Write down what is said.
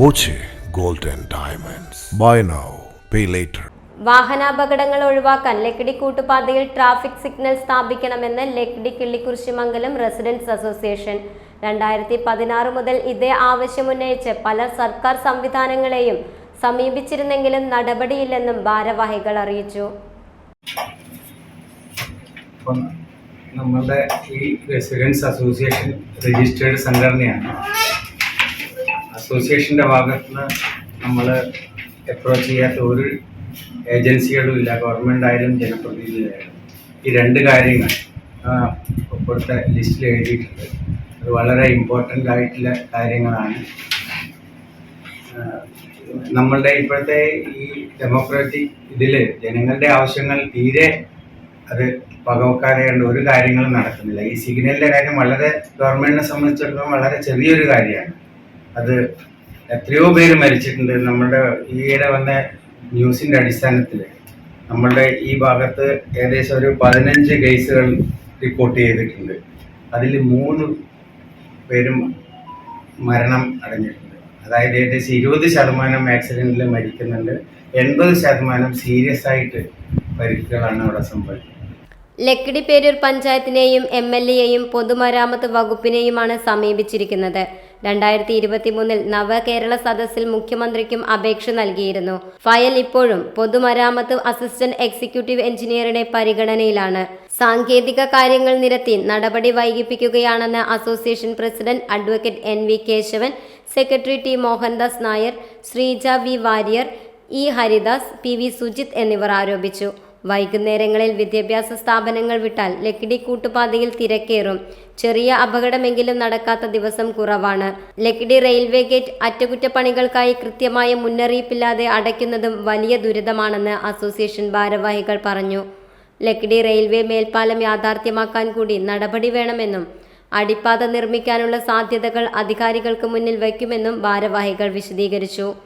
Boche gold and diamonds. Buy now pay later വാഹനാപകടങ്ങൾ ഒഴിവാക്കാൻ ലക്കിടി കൂട്ടുപാതയിൽ traffic signal സ്ഥാപിക്കണമെന്ന് Lakkidi Killikkurissimangalam residence association. രണ്ടായിരത്തി പതിനാറ് മുതൽ ഇതേ ആവശ്യമുന്നയിച്ച് പല സർക്കാർ സംവിധാനങ്ങളെയും സമീപിച്ചിരുന്നെങ്കിലും നടപടിയില്ലെന്നും ഭാരവാഹികൾ അറിയിച്ചു. നമ്മളുടെ ഈ റെസിഡൻസ് അസോസിയേഷൻ രജിസ്റ്റേർഡ് സംഘടനയാണ്. അസോസിയേഷന്റെ ഭാഗത്ത് നിന്ന് നമ്മൾ അപ്രോച്ച് ചെയ്യാത്ത ഒരു ഏജൻസികളും ഇല്ല. ഗവൺമെന്റ് ആയാലും ജനപ്രതിനിധിയായാലും ഈ രണ്ട് കാര്യങ്ങൾ ഇപ്പോഴത്തെ ലിസ്റ്റിൽ എഴുതിയിട്ടുണ്ട്. അത് വളരെ ഇമ്പോർട്ടന്റ് ആയിട്ടുള്ള കാര്യങ്ങളാണ്. നമ്മളുടെ ഇപ്പോഴത്തെ ഈ ഡെമോക്രാറ്റിക് ഇതിൽ ജനങ്ങളുടെ ആവശ്യങ്ങൾ തീരെ അത് വകവെക്കാതെ കണ്ട് ഒരു കാര്യങ്ങളും നടക്കുന്നില്ല. ഈ സിഗ്നലിന്റെ കാര്യം വളരെ ഗവൺമെന്റിനെ സംബന്ധിച്ചിടത്തോളം വളരെ ചെറിയൊരു കാര്യമാണ്. അത് എത്രയോ പേര് മരിച്ചിട്ടുണ്ട്. നമ്മുടെ ഈയിടെ വന്ന ന്യൂസിന്റെ അടിസ്ഥാനത്തിൽ നമ്മളുടെ ഈ ഭാഗത്ത് ഏകദേശം ഒരു പതിനഞ്ച് കേസുകൾ റിപ്പോർട്ട് ചെയ്തിട്ടുണ്ട്. അതിൽ മൂന്ന് പേരും മരണം അടഞ്ഞിട്ടുണ്ട്. അതായത് ഏകദേശം ഇരുപത് ശതമാനം ആക്സിഡന്റിൽ മരിക്കുന്നുണ്ട്. എൺപത് ശതമാനം സീരിയസ് ആയിട്ട് പരിക്കുകളാണ് അവിടെ സംഭവിക്കുന്നത്. ലക്കിടി പേരൂർ പഞ്ചായത്തിനെയും എം എൽ എയെയും പൊതുമരാമത്ത് വകുപ്പിനെയുമാണ് സമീപിച്ചിരിക്കുന്നത്. രണ്ടായിരത്തി ഇരുപത്തി മൂന്നിൽ നവകേരള സദസ്സിൽ മുഖ്യമന്ത്രിക്കും അപേക്ഷ നൽകിയിരുന്നു. ഫയൽ ഇപ്പോഴും പൊതുമരാമത്ത് അസിസ്റ്റന്റ് എക്സിക്യൂട്ടീവ് എഞ്ചിനീയറുടെ പരിഗണനയിലാണ്. സാങ്കേതിക കാര്യങ്ങൾ നിരത്തി നടപടി വൈകിപ്പിക്കുകയാണെന്ന് association president advocate N V Keshavan secretary T Mohandas Nair Sreeja V Warrier E Haridas P V Sujith എന്നിവർ ആരോപിച്ചു. വൈകുന്നേരങ്ങളിൽ വിദ്യാഭ്യാസ സ്ഥാപനങ്ങൾ വിട്ടാൽ ലക്കിടി കൂട്ടുപാതയിൽ തിരക്കേറും. ചെറിയ അപകടമെങ്കിലും നടക്കാത്ത ദിവസം കുറവാണ്. ലക്കിടി റെയിൽവേ ഗേറ്റ് അറ്റകുറ്റപ്പണികൾക്കായി കൃത്യമായ മുന്നറിയിപ്പില്ലാതെ അടയ്ക്കുന്നതും വലിയ ദുരിതമാണെന്ന് അസോസിയേഷൻ ഭാരവാഹികൾ പറഞ്ഞു. ലക്കിടി റെയിൽവേ മേൽപ്പാലം യാഥാർത്ഥ്യമാക്കാൻ കൂടി നടപടി വേണമെന്നും അടിപ്പാത നിർമ്മിക്കാനുള്ള സാധ്യതകൾ അധികാരികൾക്ക് മുന്നിൽ വയ്ക്കുമെന്നും ഭാരവാഹികൾ വിശദീകരിച്ചു.